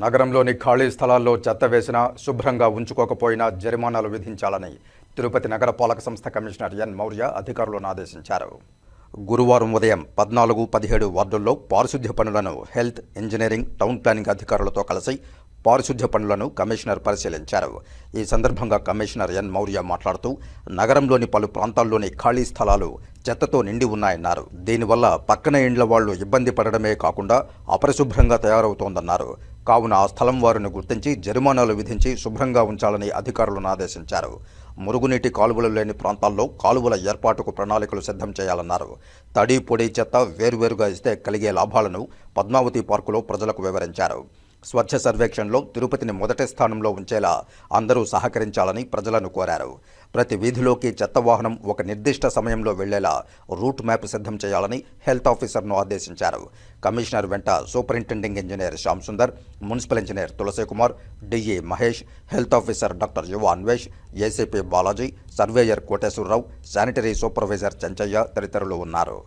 నగరంలోని ఖాళీ స్థలాల్లో చెత్త వేసినా శుభ్రంగా ఉంచుకోకపోయినా జరిమానాలు విధించాలని తిరుపతి నగరపాలక సంస్థ కమిషనర్ ఎన్ మౌర్య అధికారులను ఆదేశించారు. గురువారం ఉదయం పద్నాలుగు పదిహేడు వార్డుల్లో పారిశుద్ధ్య పనులను హెల్త్ ఇంజనీరింగ్ టౌన్ ప్లానింగ్ అధికారులతో కలిసి పారిశుద్ధ్య పనులను కమిషనర్ పరిశీలించారు. ఈ సందర్భంగా కమిషనర్ ఎన్ మౌర్య మాట్లాడుతూ నగరంలోని పలు ప్రాంతాల్లోని ఖాళీ స్థలాలు చెత్తతో నిండి ఉన్నాయన్నారు. దీనివల్ల పక్కన ఇండ్ల వాళ్ళు ఇబ్బంది పడడమే కాకుండా అపరిశుభ్రంగా తయారవుతోందన్నారు. కావున ఆ స్థలం వారిని గుర్తించి జరిమానాలు విధించి శుభ్రంగా ఉంచాలని అధికారులను ఆదేశించారు. మురుగునీటి కాలువలు లేని ప్రాంతాల్లో కాలువల ఏర్పాటుకు ప్రణాళికలు సిద్ధం చేయాలన్నారు. తడి పొడి చెత్త వేరువేరుగా ఇస్తే కలిగే లాభాలను పద్మావతి పార్కులో ప్రజలకు వివరించారు. స్వచ్ఛ సర్వేక్షణలో తిరుపతిని మొదటి స్థానంలో ఉంచేలా అందరూ సహకరించాలని ప్రజలను కోరారు. ప్రతి వీధిలోకి చెత్త వాహనం ఒక నిర్దిష్ట సమయంలో వెళ్ళేలా రూట్ మ్యాప్ సిద్ధం చేయాలని హెల్త్ ఆఫీసర్ను ఆదేశించారు. కమిషనర్ వెంట superintending engineer Shyam Sundar municipal engineer Tulasi Kumar DE Mahesh health officer doctor Yuva Anvesh ACP Balaji surveyor Koteswararao sanitary supervisor Chenchaiah తదితరులు ఉన్నారు.